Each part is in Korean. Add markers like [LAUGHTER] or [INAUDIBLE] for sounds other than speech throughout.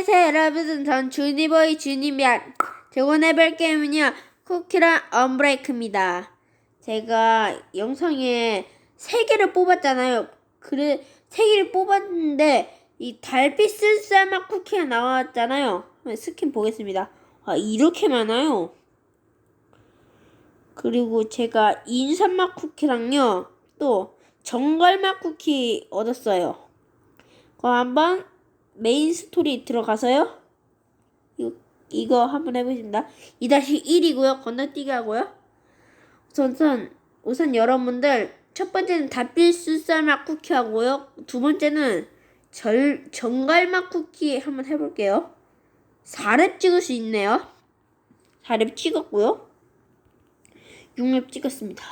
안녕하세요 여러분 전 주니보이 주니미안 제가 해볼 게임은요 쿠키랑 언브레이크입니다. 제가 영상에 세 개를 뽑았잖아요. 그래 세 개를 뽑았는데 이 달빛 쓸살맛 쿠키가 나왔잖아요. 스킨 보겠습니다. 아 이렇게 많아요? 그리고 제가 인삼맛 쿠키랑요 또 정갈맛 쿠키 얻었어요. 그럼 한번 메인 스토리 들어가서요. 이거, 이거 한번 해보겠습니다. 2-1이고요. 건너뛰기 하고요. 우선, 우선 여러분들 첫 번째는 숫살맛 쿠키 하고요. 두 번째는 절, 정갈맛 쿠키 한번 해볼게요. 4렙 찍을 수 있네요. 4렙 찍었고요. 6렙 찍었습니다.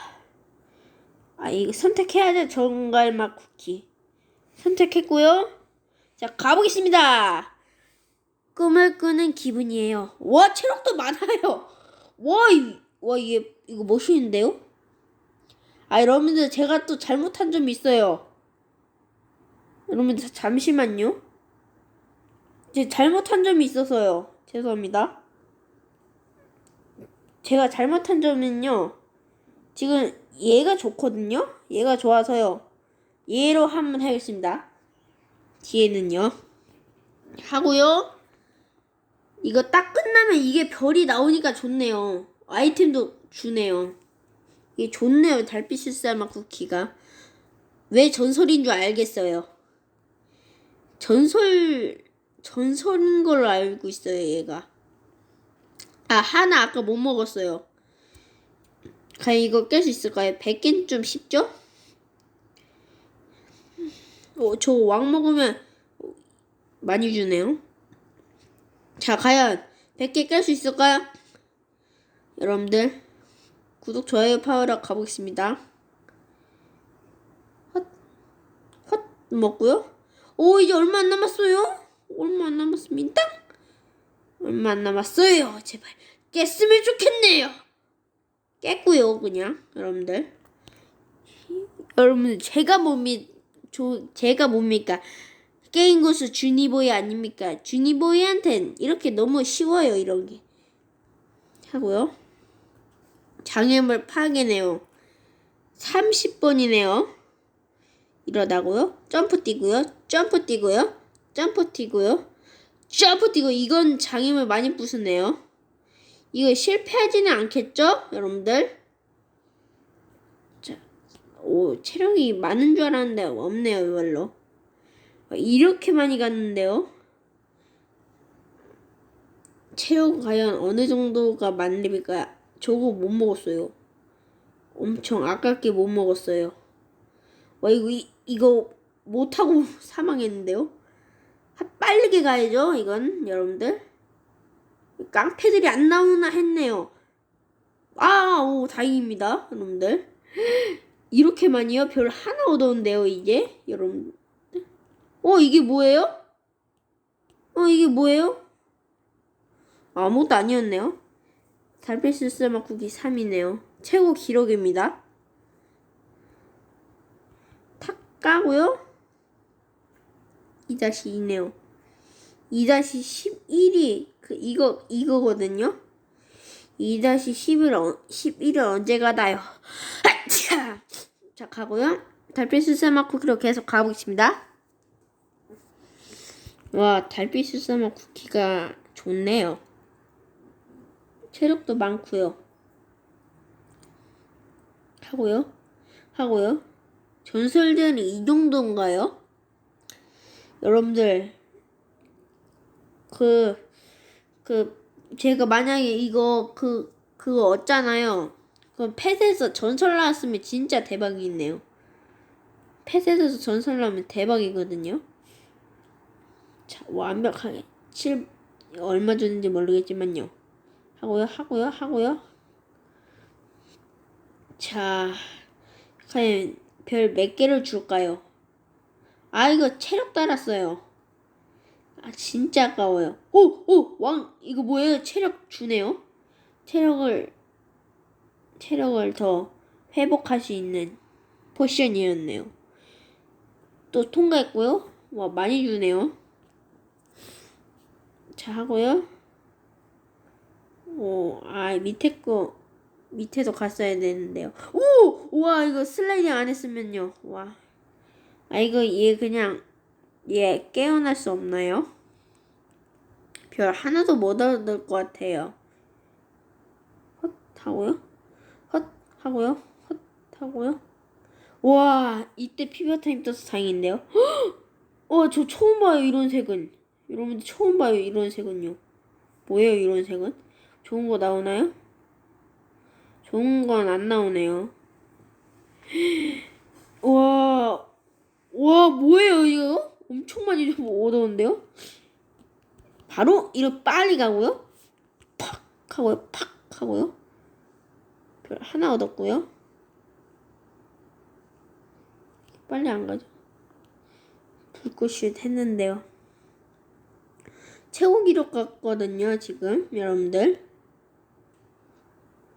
아, 이거 선택해야죠. 정갈맛 쿠키. 선택했고요. 자, 가보겠습니다. 꿈을 꾸는 기분이에요. 와, 체력도 많아요. 와, 이, 와, 이게, 이거 멋있는데요? 아, 여러분들, 제가 또 잘못한 점이 있어요. 여러분들, 잠시만요. 제 잘못한 점이 있어서요. 죄송합니다. 제가 잘못한 점은요. 지금 얘가 좋거든요? 얘가 좋아서요. 얘로 한번 하겠습니다. 뒤에는요. 하고요. 이거 딱 끝나면 이게 별이 나오니까 좋네요. 아이템도 주네요. 이게 좋네요. 달빛 술사마 쿠키가. 왜 전설인 줄 알겠어요. 전설, 전설인 걸로 알고 있어요, 얘가. 아, 하나 아까 못 먹었어요. 과연 이거 깰 수 있을까요? 100개는 좀 쉽죠? 어, 저왕 먹으면 많이 주네요. 자, 과연 100개 깰 수 있을까요? 여러분들, 구독, 좋아요, 파워락 가보겠습니다. 헛, 헛, 먹고요. 오, 이제 얼마 안 남았어요? 얼마 안 남았습니다. 얼마 안 남았어요. 제발 깼으면 좋겠네요. 깼고요, 그냥 여러분들. 여러분들 제가 몸이 조, 제가 뭡니까? 게임 고수 주니보이 아닙니까? 주니보이한텐 이렇게 너무 쉬워요, 이런 게. 하고요. 장애물 파괴네요. 30번이네요. 이러다고요. 점프 뛰고요. 점프 뛰고요. 점프 뛰고요. 점프 뛰고 이건 장애물 많이 부수네요. 이거 실패하지는 않겠죠? 여러분들. 오, 체력이 많은 줄 알았는데 없네요, 이걸로. 이렇게 많이 갔는데요. 체력 과연 어느 정도가 많습니까? 저거 못 먹었어요. 엄청 아깝게 못 먹었어요. 와, 이거, 이, 이거 못하고 [LAUGHS] 사망했는데요? 빠르게 가야죠, 이건, 여러분들. 깡패들이 안 나오나 했네요. 아, 오, 다행입니다, 여러분들. 이렇게 많이요? 별 하나 얻었는데요, 이제? 여러분. 어, 이게 뭐예요? 어, 이게 뭐예요? 아무것도 아니었네요. 달빛 쓸쓸맛 쿠키 3이네요. 최고 기록입니다. 탁 까고요. 2-2네요. 2-11이 그 이거 이거거든요. 2-11을 어, 11을 언제 가나요? [LAUGHS] 자 가고요. 달빛 수사맛 쿠키로 계속 가보겠습니다. 와 달빛 수사맛 쿠키가 좋네요. 체력도 많고요. 하고요. 하고요. 전설대는 이 정도인가요? 여러분들 그, 그, 제가 만약에 이거, 그, 그거 얻잖아요. 그럼 펫에서 전설 나왔으면 진짜 대박이네요. 펫에서 전설 나오면 대박이거든요. 자, 완벽하게. 7, 얼마 주는지 모르겠지만요. 하고요, 하고요, 하고요. 자, 과연 별 몇 개를 줄까요? 아, 이거 체력 달았어요. 아, 진짜 아까워요. 오, 오, 왕, 이거 뭐예요? 체력 주네요. 체력을, 체력을 더 회복할 수 있는 포션이었네요. 또 통과했고요. 와, 많이 주네요. 자 하고요. 오, 아 밑에 거 밑에도 갔어야 되는데요. 오, 와 이거 슬라이딩 안 했으면요. 와, 아 이거 얘 그냥 얘 깨어날 수 없나요? 별 하나도 못 얻을 것 같아요. 헛 하고요. 헛 하고요. 헛 하고요. 와 이때 피규어 타임 떠서 다행인데요. 와 [GASPS] 저 처음 봐요 이런 색은. 여러분들 처음 봐요 이런 색은요. 뭐예요 이런 색은? 좋은 거 나오나요? 좋은 건 안 나오네요. [GASPS] 와, 와 뭐예요 이거? 엄청 많이 좀 얻었는데요? 바로 이렇게 빨리 가고요. 팍 하고요. 팍 하고요. 별 하나 얻었고요. 빨리 안 가죠. 불꽃슛 했는데요. 최고 기록 같거든요, 지금 여러분들.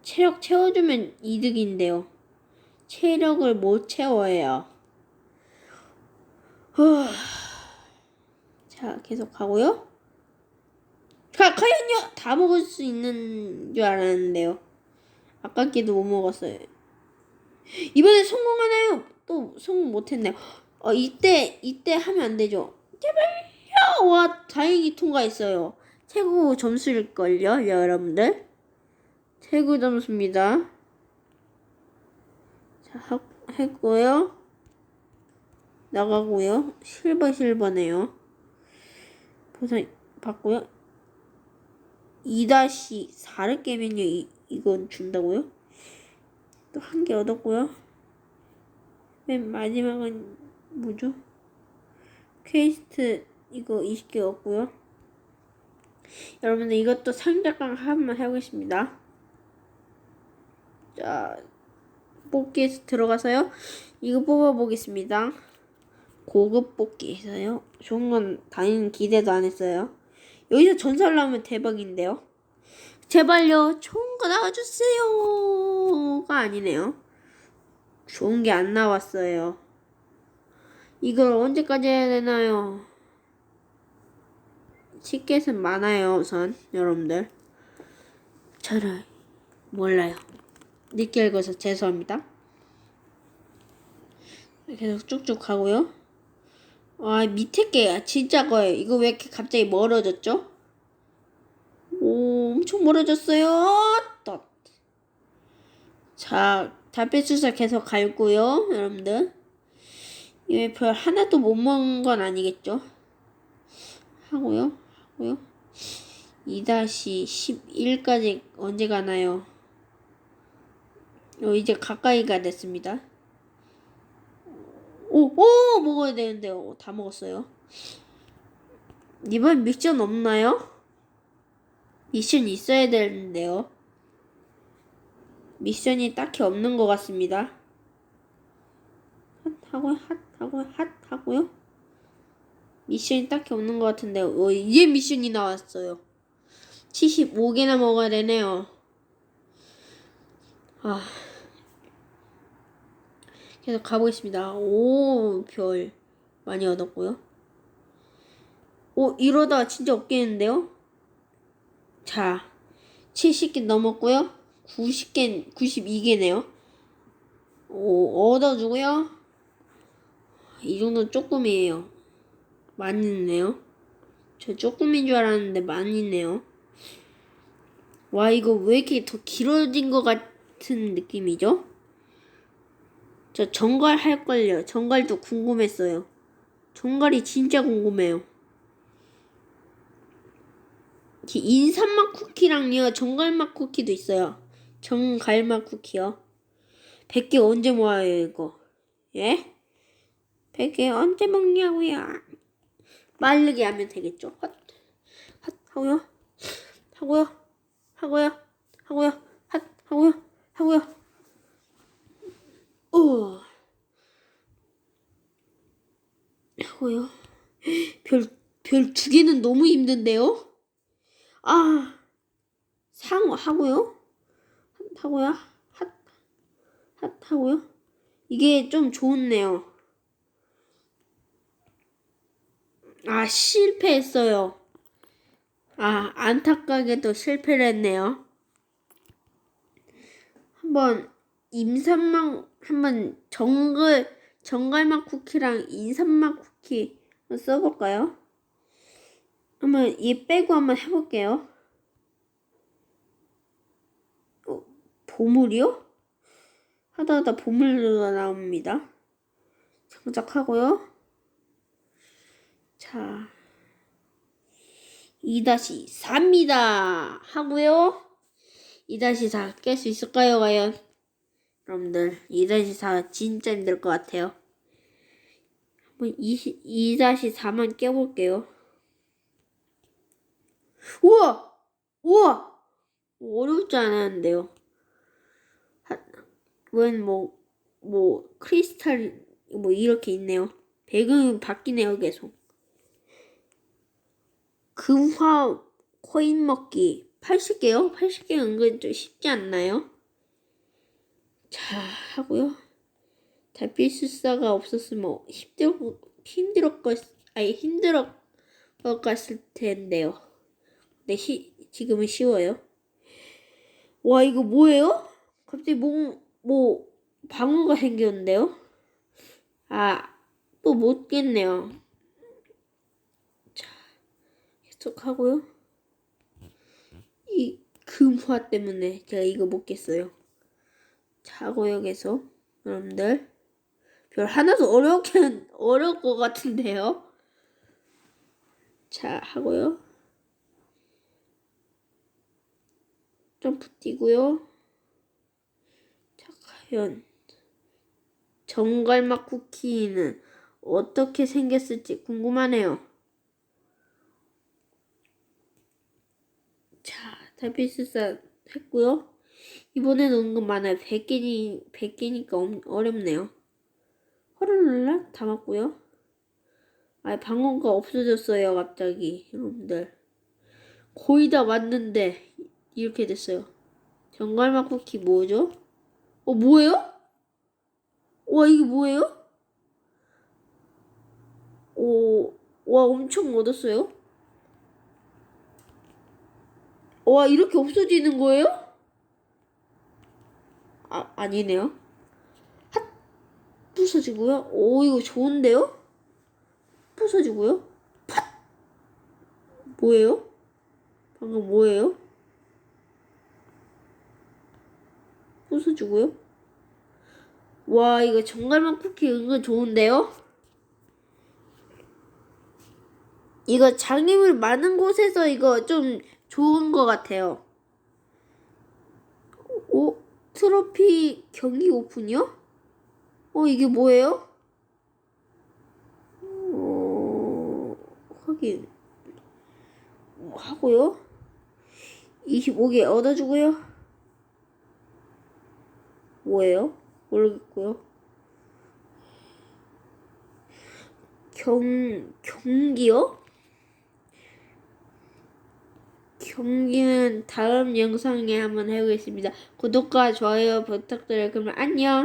체력 채워주면 이득인데요. 체력을 못 채워요. 후. 자, 계속 가고요. 자, 과연요! 다 먹을 수 있는 줄 알았는데요. 아깝게도 못 먹었어요. 이번에 성공하나요? 또 성공 못했네요. 어, 이때, 이때 하면 안 되죠. 제발요! 와, 다행히 통과했어요. 최고 점수일걸요, 여러분들. 최고 점수입니다. 자, 하, 했고요. 나가고요. 실버 실버네요. 보상 받고요. 2-4를 깨면요. 이, 이건 준다고요? 또 한 개 얻었고요. 맨 마지막은 뭐죠? 퀘스트 이거 20개 얻고요. 여러분들 이것도 상자깡 한번 해보겠습니다. 자, 뽑기에서 들어가서요. 이거 뽑아보겠습니다. 고급 뽑기에서요. 좋은 건 다행히 기대도 안 했어요. 여기서 전설 나오면 대박인데요. 제발요, 좋은 거 나와주세요가 아니네요. 좋은 게 안 나왔어요. 이걸 언제까지 해야 되나요? 티켓은 많아요, 우선, 여러분들. 저를 몰라요. 늦게 읽어서 죄송합니다. 계속 쭉쭉 가고요. 아, 밑에 게 진짜 거예요. 이거 왜 이렇게 갑자기 멀어졌죠? 멀어졌어요. 덧. 자, 달빛수사 계속 갈고요, 여러분들. 이왜 별 하나도 못 먹은 건 아니겠죠? 하고요, 하고요. 2-11까지 언제 가나요? 어, 이제 가까이가 됐습니다. 오, 오, 먹어야 되는데요. 오, 다 먹었어요. 이번 미션 없나요? 미션 있어야 되는데요. 미션이 딱히 없는 것 같습니다. 핫 하고요, 핫 하고요, 핫 하고요. 미션이 딱히 없는 것 같은데, 어, 이제 미션이 나왔어요. 75개나 먹어야 되네요. 아. 계속 가보겠습니다. 오, 별. 많이 얻었고요. 오, 이러다 진짜 없겠는데요? 자, 70개 넘었고요. 90개, 92개네요. 오, 얻어주고요. 이 정도는 조금이에요. 많이 있네요. 저 조금인 줄 알았는데 많이 있네요. 와, 이거 왜 이렇게 더 길어진 것 같은 느낌이죠? 저 정갈 할걸요. 정갈도 궁금했어요. 정갈이 진짜 궁금해요. 인삼맛 쿠키랑요, 정갈맛 쿠키도 있어요. 정갈맛 쿠키요. 100개 언제 모아요, 이거? 예? 100개 언제 먹냐고요? 마르게 하면 되겠죠? 헛, 헛, 하고요. 하고요. 하고요. 하고요. 핫, 하고요. 하고요. 어. 하고요. 별, 별 두 개는 너무 힘든데요? 아, 상어 하고요. 하고요. 핫, 핫 하고요. 이게 좀 좋네요. 아, 실패했어요. 아, 안타깝게도 실패를 했네요. 한번 임산맛 한번 정글 정갈맛 쿠키랑 인삼맛 쿠키 써볼까요? 한번 얘 빼고 한번 해볼게요. 어, 보물이요? 하다 하다 보물로 나옵니다. 장착하고요. 자, 2-4입니다. 하고요. 2-4 깰 수 있을까요, 과연? 여러분들, 2-4 진짜 힘들 것 같아요. 한번 2-4만 깨볼게요. 우와! 우와! 어렵지 않았는데요. 웬 뭐, 뭐, 크리스탈, 뭐, 이렇게 있네요. 배경이 바뀌네요, 계속. 금화 코인 먹기 80개요? 80개 은근 좀 쉽지 않나요? 자, 하고요. 달빛술사가 없었으면 힘들, 힘들었겠, 아니, 힘들었, 었을 텐데요. 근데 시, 지금은 쉬워요. 와, 이거 뭐예요? 갑자기 뭐, 뭐, 방어가 생겼는데요? 아, 또 못 깼네요. 자, 계속 하고요. 이 금화 때문에 제가 이거 못 깼어요. 계속. 여러분들. 별 하나도 어렵게, [LAUGHS] 어려울 것 같은데요? 자, 하고요. 점프 뛰고요. 자, 과연 정갈맛 쿠키는 어떻게 생겼을지 궁금하네요. 자, 달빛술사 했고요. 이번에는 은근 많아요. 100개니, 100개니까 어렵네요. 허를랄라 담았고요. 아, 방어가 없어졌어요, 갑자기. 여러분들. 거의 다 왔는데, 이렇게 됐어요. 정갈맛 쿠키 뭐죠? 어, 뭐예요? 와, 이게 뭐예요? 오, 와, 엄청 얻었어요? 와, 이렇게 없어지는 거예요? 아, 아니네요. 핫! 부서지고요. 오, 이거 좋은데요? 부서지고요. 팟! 뭐예요? 방금 뭐예요? 부서지고요. 와, 이거 정갈만 쿠키 은근 좋은데요? 이거 장애물 많은 곳에서 이거 좀 좋은 것 같아요. 오, 트로피 경기 오픈이요? 어, 이게 뭐예요? 어, 확인. 하고요. 25개 얻어주고요. 뭐예요? 모르겠고요. 경, 경기요? 경기는 다음 영상에 한번 해보겠습니다. 구독과 좋아요 부탁드려요. 그러면 안녕.